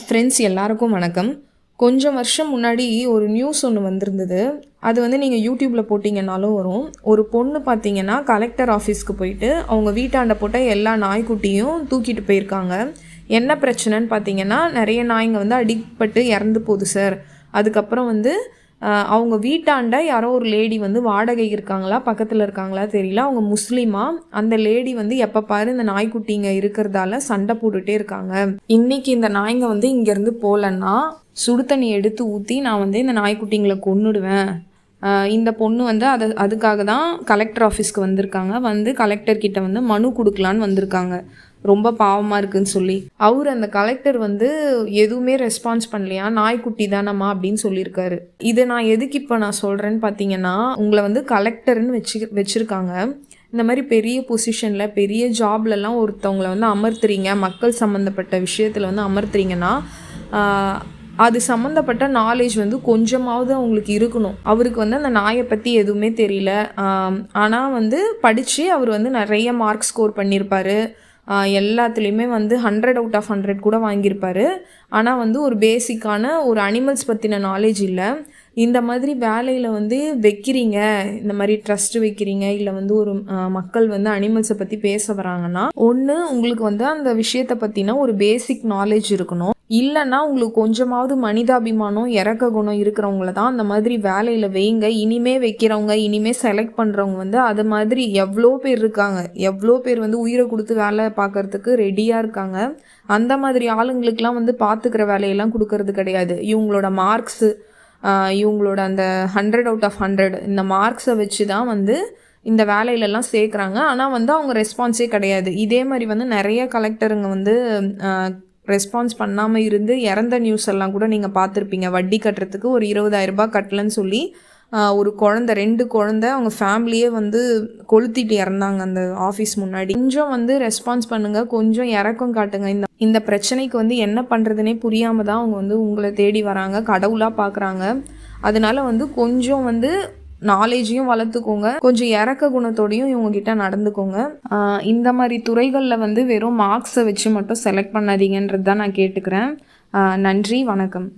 Friends எல்லாருக்கும் வணக்கம். கொஞ்சம் வருஷம் முன்னாடி ஒரு நியூஸ் ஒன்று வந்திருந்தது. அது வந்து நீங்கள் யூடியூப்பில் போட்டிங்கனாலும் வரும். ஒரு பொண்ணு பார்த்தீங்கன்னா கலெக்டர் ஆஃபீஸ்க்கு போயிட்டு அவங்க வீட்டாண்ட போட்ட எல்லா நாய்க்குட்டியும் தூக்கிட்டு போயிருக்காங்க. என்ன பிரச்சனைன்னு பார்த்தீங்கன்னா நிறைய நாய்ங்க வந்து அடிப்பட்டு இறந்து போகுது சார் அதுக்கப்புறம் வந்து அவங்க வீட்டாண்ட யாரோ ஒரு லேடி வந்து வாடகை இருக்காங்களா பக்கத்தில் இருக்காங்களா தெரியல. அவங்க முஸ்லீமா அந்த லேடி வந்து எப்போ பாரு இந்த நாய்க்குட்டிங்க இருக்கிறதால சண்டை போட்டுகிட்டே இருக்காங்க. இன்னைக்கு இந்த நாய்ங்க வந்து இங்கேருந்து போகலன்னா சுடு தண்ணி எடுத்து ஊற்றி நான் வந்து இந்த நாய்க்குட்டிங்களை கொன்னுடுவேன். இந்த பொண்ணு வந்து அதை அதுக்காக தான் கலெக்டர் ஆஃபீஸ்க்கு வந்திருக்காங்க. வந்து கலெக்டர் கிட்ட வந்து மனு கொடுக்கலான்னு வந்திருக்காங்க. ரொம்ப பாவமாக இருக்குன்னு சொல்லி. அவர் அந்த கலெக்டர் வந்து எதுவுமே ரெஸ்பான்ஸ் பண்ணலையா? நாய்க்குட்டி தானம்மா அப்படின்னு சொல்லியிருக்காரு. இதை நான் எதுக்கு இப்போ நான் சொல்கிறேன்னு பார்த்தீங்கன்னா உங்களை வந்து கலெக்டர்னு வச்சு வச்சுருக்காங்க. இந்த மாதிரி பெரிய பொசிஷனில் பெரிய ஜாப்லலாம் ஒருத்தவங்களை வந்து அமர்த்துறீங்க. மக்கள் சம்மந்தப்பட்ட விஷயத்தில் வந்து அமர்த்துறீங்கன்னா அது சம்மந்தப்பட்ட நாலேஜ் வந்து கொஞ்சமாவது அவங்களுக்கு இருக்கணும். அவருக்கு வந்து அந்த நாயை பற்றி எதுவுமே தெரியல. ஆனால் வந்து படித்து அவர் வந்து நிறைய மார்க் ஸ்கோர் பண்ணியிருப்பார். எல்லாத்துலேயுமே வந்து ஹண்ட்ரட் அவுட் ஆஃப் ஹண்ட்ரட் கூட வாங்கியிருப்பார். ஆனால் வந்து ஒரு பேசிக்கான ஒரு அனிமல்ஸ் பற்றின நாலேஜ் இல்லை. இந்த மாதிரி வேலையில் வந்து வைக்கிறீங்க இந்த மாதிரி ட்ரஸ்ட் வைக்கிறீங்க இல்லை வந்து ஒரு மக்கள் வந்து அனிமல்ஸை பற்றி பேச வராங்கன்னா ஒன்று உங்களுக்கு வந்து அந்த விஷயத்தை பற்றின ஒரு பேசிக் நாலேஜ் இருக்கணும். இல்லைன்னா உங்களுக்கு கொஞ்சமாவது மனிதாபிமானம் இறக்க குணம் இருக்கிறவங்கள தான் அந்த மாதிரி வேலையில் வைங்க. இனிமே வைக்கிறவங்க இனிமே செலக்ட் பண்ணுறவங்க வந்து அது மாதிரி எவ்வளோ பேர் இருக்காங்க. எவ்வளோ பேர் வந்து உயிரை கொடுத்து வேலை பார்க்கறதுக்கு ரெடியாக இருக்காங்க. அந்த மாதிரி ஆளுங்களுக்கெல்லாம் வந்து பார்த்துக்கிற வேலையெல்லாம் கொடுக்கறது கிடையாது. இவங்களோட மார்க்ஸு இவங்களோட அந்த ஹண்ட்ரட் அவுட் ஆஃப் ஹண்ட்ரட் இந்த மார்க்ஸை வச்சு தான் வந்து இந்த வேலையிலலாம் சேர்க்குறாங்க. ஆனால் வந்து அவங்க ரெஸ்பான்ஸே கிடையாது. இதே மாதிரி வந்து நிறைய கலெக்டருங்க வந்து ரெஸ்பான்ஸ் பண்ணாமல் இருந்து இறந்த நியூஸ் எல்லாம் கூட நீங்கள் பார்த்துருப்பீங்க. வட்டி கட்டுறதுக்கு ஒரு இருபதாயிரம் ரூபாய் கட்டலன்னு சொல்லி ஒரு குழந்த ரெண்டு குழந்த அவங்க ஃபேமிலியே வந்து கொளுத்திட்டு இறந்தாங்க அந்த ஆஃபீஸ் முன்னாடி. கொஞ்சம் வந்து ரெஸ்பான்ஸ் பண்ணுங்கள் கொஞ்சம் இறக்கம் காட்டுங்க. இந்த இந்த பிரச்சனைக்கு வந்து என்ன பண்ணுறதுனே புரியாமல் தான் அவங்க வந்து உங்களை தேடி வராங்க கடவுளாக பார்க்குறாங்க அதனால வந்து கொஞ்சம் வந்து நாலேஜையும் வளர்த்துக்கோங்க. கொஞ்சம் இறக்க குணத்தோடையும் இவங்ககிட்ட நடந்துக்கோங்க. இந்த மாதிரி துறைகளில் வந்து வெறும் மார்க்ஸை வச்சு மட்டும் செலக்ட் பண்ணாதீங்கன்றது தான் நான் கேட்டுக்கிறேன். நன்றி வணக்கம்.